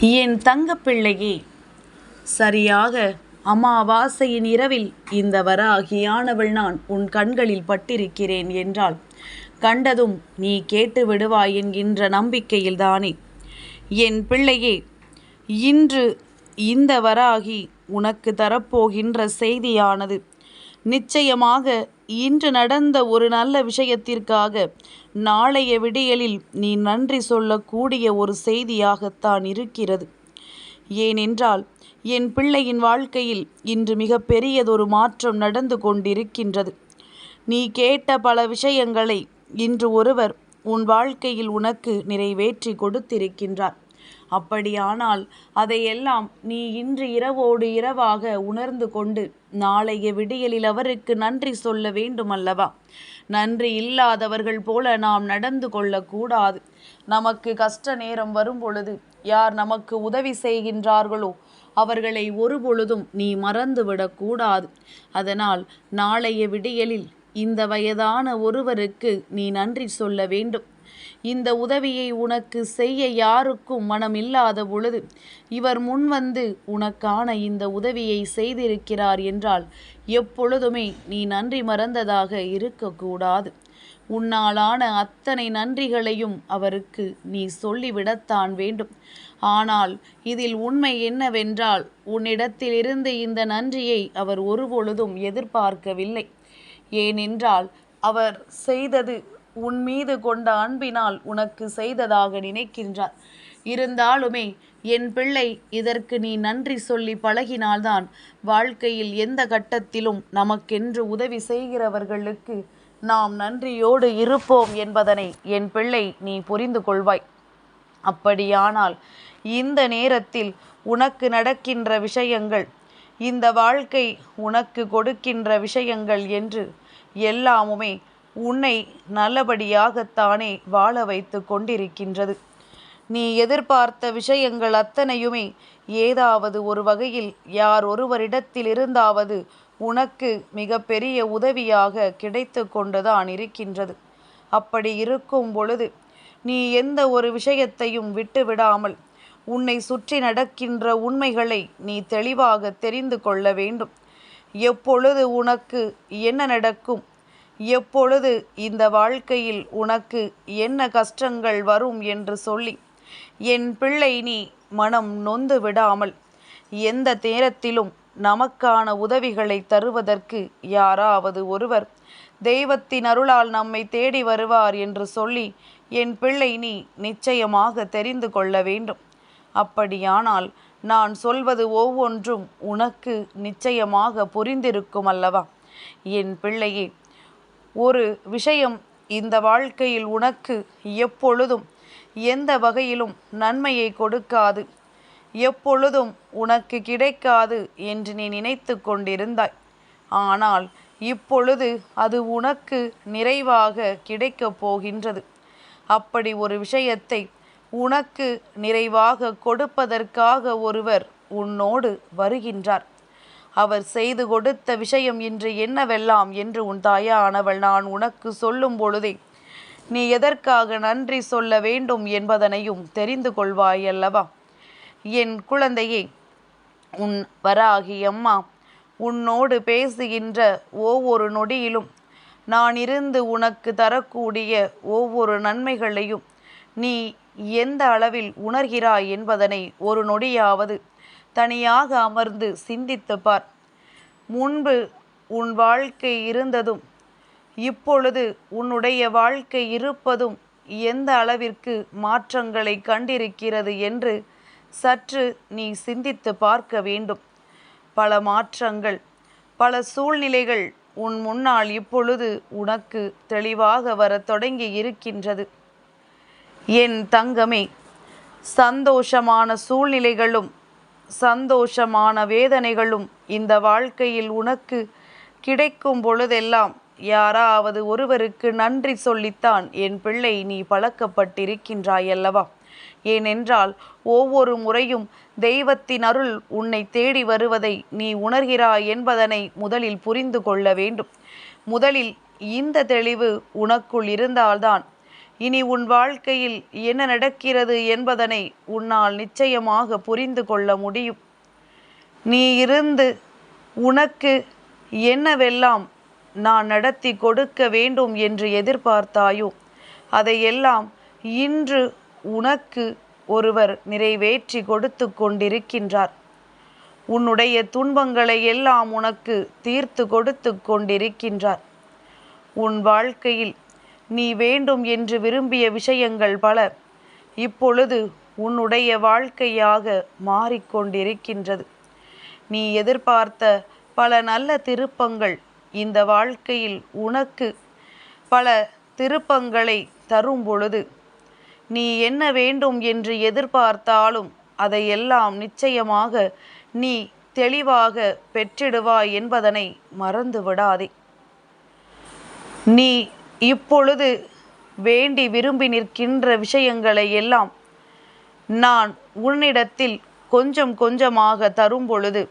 என் தங்கப்பிள்ளையே சரியாக அமாவாசையின் இரவில் இந்த வராகியானவள் நான் உன் கண்களில் பட்டிருக்கிறேன் என்றால் கண்டதும் நீ கேட்டு விடுவாய் என்கின்ற நம்பிக்கையில்தானே என் பிள்ளையே இன்று இந்த வராகி உனக்கு தரப்போகின்ற செய்தியானது. நிச்சயமாக இன்று நடந்த ஒரு நல்ல விஷயத்திற்காக நாளைய விடியலில் நீ நன்றி சொல்லக்கூடிய ஒரு செய்தியாகத்தான் இருக்கிறது. ஏனென்றால் என் பிள்ளையின் வாழ்க்கையில் இன்று மிக பெரியதொரு மாற்றம் நடந்து கொண்டிருக்கின்றது. நீ கேட்ட பல விஷயங்களை இன்று ஒருவர் உன் வாழ்க்கையில் உனக்கு நிறைவேற்றி கொடுத்திருக்கின்றார். அப்படியானால் அதையெல்லாம் நீ இன்று இரவோடு இரவாக உணர்ந்து கொண்டு நாளைய விடியலில் அவருக்கு நன்றி சொல்ல வேண்டுமல்லவா? நன்றி இல்லாதவர்கள் போல நாம் நடந்து கொள்ளக்கூடாது. நமக்கு கஷ்ட நேரம் வரும் பொழுது யார் நமக்கு உதவி செய்கின்றார்களோ அவர்களை ஒருபொழுதும் நீ மறந்துவிடக்கூடாது அதனால் நாளைய விடியலில் இந்த வயதான ஒருவருக்கு நீ நன்றி சொல்ல வேண்டும். இந்த உதவியை உனக்கு செய்ய யாருக்கும் மனம் இல்லாத பொழுது இவர் முன்வந்து உனக்கான இந்த உதவியை செய்திருக்கிறார் என்றால் எப்பொழுதுமே நீ நன்றி மறந்ததாக இருக்கக்கூடாது. உன்னாலான அத்தனை நன்றிகளையும் அவருக்கு நீ சொல்லிவிடத்தான் வேண்டும். ஆனால் இதில் உண்மை என்னவென்றால் உன்னிடத்திலிருந்து இந்த நன்றியை அவர் ஒருபொழுதும் எதிர்பார்க்கவில்லை. ஏனென்றால் அவர் செய்தது உன் மீது கொண்ட அன்பினால் உனக்கு செய்ததாக நினைக்கின்றார் இருந்தாலுமே என் பிள்ளை இதற்கு நீ நன்றி சொல்லி பழகினால்தான் வாழ்க்கையில் எந்த கட்டத்திலும் நமக்கென்று உதவி செய்கிறவர்களுக்கு நாம் நன்றியோடு இருப்போம் என்பதனை என் பிள்ளை நீ புரிந்து கொள்வாய். அப்படியானால் இந்த நேரத்தில் உனக்கு நடக்கின்ற விஷயங்கள் இந்த வாழ்க்கை உனக்கு கொடுக்கின்ற விஷயங்கள் என்று எல்லாமுமே உன்னை நல்லபடியாகத்தானே வாழ வைத்து கொண்டிருக்கின்றது. நீ எதிர்பார்த்த விஷயங்கள் அத்தனையுமே ஏதாவது ஒரு வகையில் யார் ஒருவரிடத்தில் இருந்தாவது உனக்கு மிக பெரிய உதவியாக கிடைத்து கொண்டுதான் இருக்கின்றது. அப்படி இருக்கும் பொழுது நீ எந்த ஒரு விஷயத்தையும் விட்டுவிடாமல் உன்னை சுற்றி நடக்கின்ற உண்மைகளை நீ தெளிவாக தெரிந்து கொள்ள வேண்டும். எப்பொழுது உனக்கு என்ன நடக்கும்? எப்பொழுது இந்த வாழ்க்கையில் உனக்கு என்ன கஷ்டங்கள் வரும் என்று சொல்லி என் பிள்ளை நீ மனம் நொந்து விடாமல் எந்த நேரத்திலும் நமக்கான உதவிகளை தருவதற்கு யாராவது ஒருவர் தெய்வத்தின் அருளால் நம்மை தேடி வருவார் என்று சொல்லி என் பிள்ளை நீ நிச்சயமாக தெரிந்து கொள்ள வேண்டும். அப்படியானால் நான் சொல்வது ஒவ்வொன்றும் உனக்கு நிச்சயமாக புரிந்திருக்கும் அல்லவா? என் பிள்ளையே ஒரு விஷயம் இந்த வாழ்க்கையில் உனக்கு எப்பொழுதும் எந்த வகையிலும் நன்மையை கொடுக்காது. எப்பொழுதும் உனக்கு கிடைக்காது என்று நீ நினைத்து கொண்டிருந்தாய். ஆனால் இப்பொழுது அது உனக்கு நிறைவாக கிடைக்கப் போகின்றது. அப்படி ஒரு விஷயத்தை உனக்கு நிறைவாக கொடுப்பதற்காக ஒருவர் உன்னோடு வருகின்றார். அவர் செய்து கொடுத்த விஷயம் இன்று என்னவெல்லாம் என்று உன் தாயானவள் நான் உனக்கு சொல்லும் பொழுதே. நீ எதற்காக நன்றி சொல்ல வேண்டும் என்பதனையும் தெரிந்து கொள்வாய் அல்லவா? என் குழந்தையே உன் வராகி அம்மா உன்னோடு பேசுகின்ற ஒவ்வொரு நொடியிலும் நான் இருந்து உனக்கு தரக்கூடிய ஒவ்வொரு நன்மைகளையும் நீ எந்த அளவில் உணர்கிறாய் என்பதனை ஒரு நொடியாவது தனியாக அமர்ந்து சிந்தித்து பார். முன்பு உன் வாழ்க்கை இருந்ததும் இப்பொழுது உன்னுடைய வாழ்க்கை இருப்பதும் எந்த அளவிற்கு மாற்றங்களை கண்டிருக்கிறது என்று சற்று நீ சிந்தித்து பார்க்க வேண்டும். பல மாற்றங்கள் பல சூழ்நிலைகள் உன் முன்னால் இப்பொழுது உனக்கு தெளிவாக வரத் தொடங்கி இருக்கின்றது. என் தங்கமே சந்தோஷமான சூழ்நிலைகளும் சந்தோஷமான வேதனைகளும் இந்த வாழ்க்கையில் உனக்கு கிடைக்கும் பொழுதெல்லாம் யாராவது ஒருவருக்கு நன்றி சொல்லித்தான் என் பிள்ளை நீ பழக்கப்பட்டிருக்கின்றாய் அல்லவா ஏனென்றால் ஒவ்வொரு முறையும் தெய்வத்தின் அருள் உன்னை தேடி வருவதை நீ உணர்கிறாய் என்பதனை முதலில் புரிந்து கொள்ள வேண்டும். முதலில் இந்த தெளிவு உனக்குள் இருந்தால்தான் இனி உன் வாழ்க்கையில் என்ன நடக்கிறது என்பதனை உன்னால் நிச்சயமாக புரிந்து கொள்ள முடியும். நீ இருந்து உனக்கு என்னவெல்லாம் நான் நடத்தி கொடுக்க வேண்டும் என்று எதிர்பார்த்தாயோ அதையெல்லாம் இன்று உனக்கு ஒருவர் நிறைவேற்றி கொடுத்து கொண்டிருக்கின்றார். உன்னுடைய துன்பங்களை எல்லாம் உனக்கு தீர்த்து கொடுத்து கொண்டிருக்கின்றார். உன் வாழ்க்கையில் நீ வேண்டும் என்று விரும்பிய விஷயங்கள் பல. இப்பொழுது உன்னுடைய வாழ்க்கையாக மாறிக்கொண்டிருக்கின்றது. நீ எதிர்பார்த்த பல நல்ல திருப்பங்கள் இந்த வாழ்க்கையில் உனக்கு பல திருப்பங்களை தரும் பொழுது நீ என்ன வேண்டும் என்று எதிர்பார்த்தாலும் அதையெல்லாம் நிச்சயமாக நீ தெளிவாக பெற்றிடுவாய் என்பதனை மறந்து விடாதே நீ இப்பொழுது வேண்டி விரும்பி நிற்கின்ற விஷயங்களை எல்லாம் நான் உன்னிடத்தில் கொஞ்சம் கொஞ்சமாக தரும் பொழுது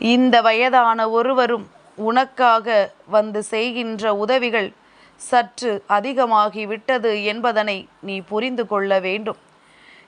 இந்த வயதான ஒருவரும் உனக்காக வந்து செய்கின்ற உதவிகள் சற்று அதிகமாகி விட்டது என்பதனை நீ புரிந்து கொள்ள வேண்டும்.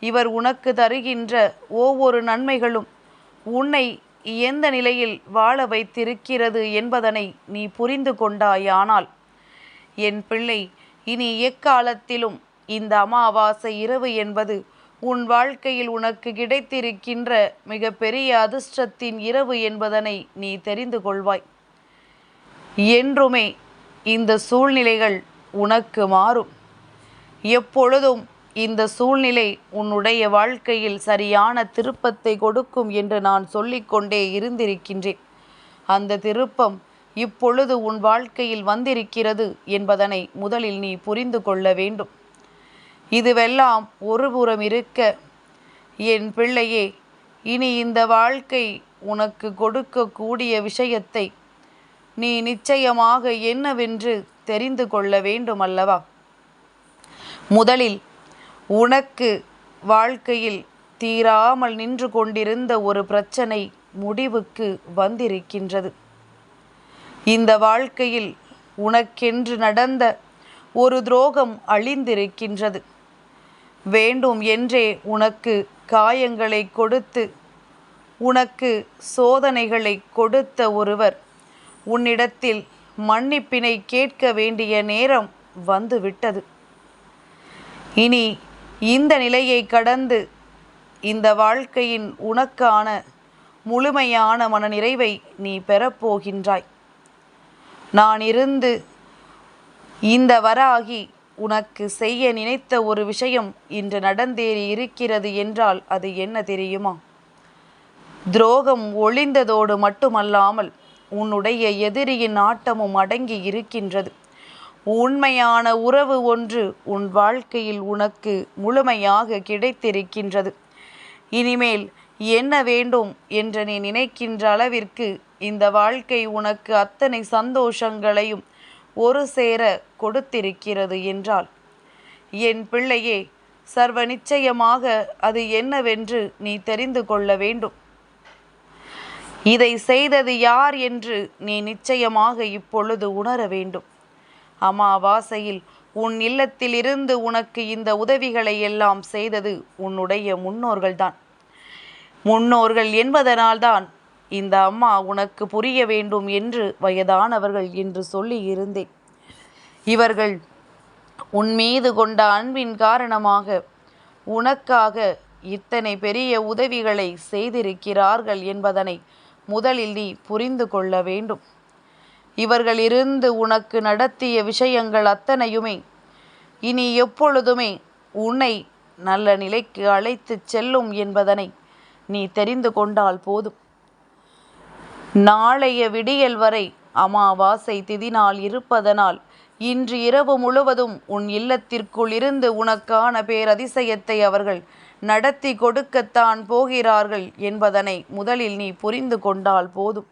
இவர் உனக்கு தருகின்ற ஒவ்வொரு நன்மைகளும் உன்னை எந்த நிலையில் வாழ வைத்திருக்கிறது என்பதனை நீ புரிந்து கொண்டாயானால் என் பிள்ளை இனி எக்காலத்திலும் இந்த அமாவாசை இரவு என்பது உன் வாழ்க்கையில் உனக்கு கிடைத்திருக்கின்ற மிக பெரிய அதிர்ஷ்டத்தின் இரவு என்பதனை நீ தெரிந்து கொள்வாய். என்றுமே இந்த சூழ்நிலைகள் உனக்கு மாறும். எப்பொழுதும் இந்த சூழ்நிலை உன்னுடைய வாழ்க்கையில் சரியான திருப்பத்தை கொடுக்கும் என்று நான் சொல்லிக்கொண்டே இருந்திருக்கின்றேன். அந்த திருப்பம் இப்பொழுது உன் வாழ்க்கையில் வந்திருக்கிறது என்பதனை முதலில் நீ புரிந்து கொள்ள வேண்டும். இதுவெல்லாம் ஒருபுறம் இருக்க என் பிள்ளையே இனி இந்த வாழ்க்கை உனக்கு கொடுக்கக்கூடிய விஷயத்தை நீ நிச்சயமாக என்னவென்று தெரிந்து கொள்ள வேண்டும் அல்லவா முதலில் உனக்கு வாழ்க்கையில் தீராமல் நின்று கொண்டிருந்த ஒரு பிரச்சனை முடிவுக்கு வந்திருக்கின்றது. இந்த வாழ்க்கையில் உனக்கென்று நடந்த ஒரு துரோகம் அழிந்திருக்கின்றது. வேண்டும் என்றே உனக்கு காயங்களை கொடுத்து உனக்கு சோதனைகளை கொடுத்த ஒருவர் உன்னிடத்தில் மன்னிப்பினை கேட்க வேண்டிய நேரம் வந்துவிட்டது. இனி இந்த நிலையை கடந்து இந்த வாழ்க்கையின் உனக்கான முழுமையான மனநிறைவை நீ பெறப்போகின்றாய். நான் இருந்து இந்த வராகி உனக்கு செய்ய நினைத்த ஒரு விஷயம் இன்று நடந்தேறி இருக்கிறது என்றால் அது என்ன தெரியுமா? துரோகம் ஒளிந்ததோடு மட்டுமல்லாமல் உன்னுடைய எதிரியின் ஆட்டமும் அடங்கி இருக்கின்றது. உண்மையான உறவு ஒன்று உன் வாழ்க்கையில் உனக்கு முழுமையாக கிடைத்திருக்கின்றது. இனிமேல் என்ன வேண்டும் என்று நீ நினைக்கின்ற அளவிற்கு இந்த வாழ்க்கை உனக்கு அத்தனை சந்தோஷங்களையும் ஒரு சேர கொடுத்திருக்கிறது என்றால் என் பிள்ளையே சர்வ நிச்சயமாக அது என்னவென்று நீ தெரிந்து கொள்ள வேண்டும். இதை செய்தது யார் என்று நீ நிச்சயமாக இப்பொழுது உணர வேண்டும். அமாவாசையில் உன் இல்லத்திலிருந்து உனக்கு இந்த உதவிகளை எல்லாம் செய்தது உன்னுடைய முன்னோர்கள்தான். முன்னோர்கள் என்பதனால்தான் இந்த அம்மா உனக்கு புரிய வேண்டும் என்று வயதானவர்கள் என்று சொல்லி இருந்தேன். இவர்கள் உன் மீது கொண்ட அன்பின் காரணமாக உனக்காக இத்தனை பெரிய உதவிகளை செய்திருக்கிறார்கள் என்பதனை முதலில் நீ புரிந்து கொள்ள வேண்டும். இவர்கள் இருந்து உனக்கு நடத்திய விஷயங்கள் அத்தனையுமே இனி எப்பொழுதுமே உன்னை நல்ல நிலைக்கு அழைத்துச் செல்லும் என்பதனை நீ தெரிந்து கொண்டால் போதும். நாளைய விடியல் வரை அமாவாசை திதினால் இருப்பதனால் இன்று இரவு முழுவதும் உன் இல்லத்திற்குள் இருந்து உனக்கான பேரதிசயத்தை அவர்கள் நடத்தி கொடுக்கத்தான் போகிறார்கள் என்பதனை முதலில் நீ புரிந்து கொண்டால் போதும்.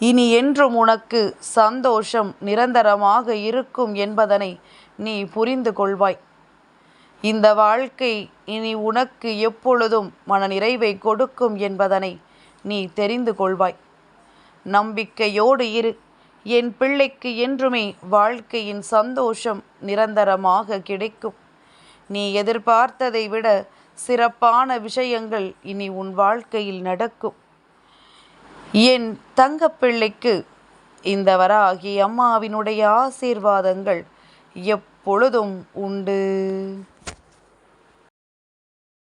இனி என்றும் உனக்கு சந்தோஷம் நிரந்தரமாக இருக்கும் என்பதனை நீ புரிந்து கொள்வாய். இந்த வாழ்க்கை இனி உனக்கு எப்பொழுதும் மன நிறைவை கொடுக்கும் என்பதனை நீ தெரிந்து கொள்வாய். நம்பிக்கையோடு இரு. என் பிள்ளைக்கு என்றுமே வாழ்க்கையின் சந்தோஷம் நிரந்தரமாக கிடைக்கும். நீ எதிர்பார்த்ததை விட சிறப்பான விஷயங்கள் இனி உன் வாழ்க்கையில் நடக்கும். என் தங்கப்பிள்ளைக்கு இந்த வராகி அம்மாவினுடைய ஆசீர்வாதங்கள் எப் எப்பொழுதும் உண்டு.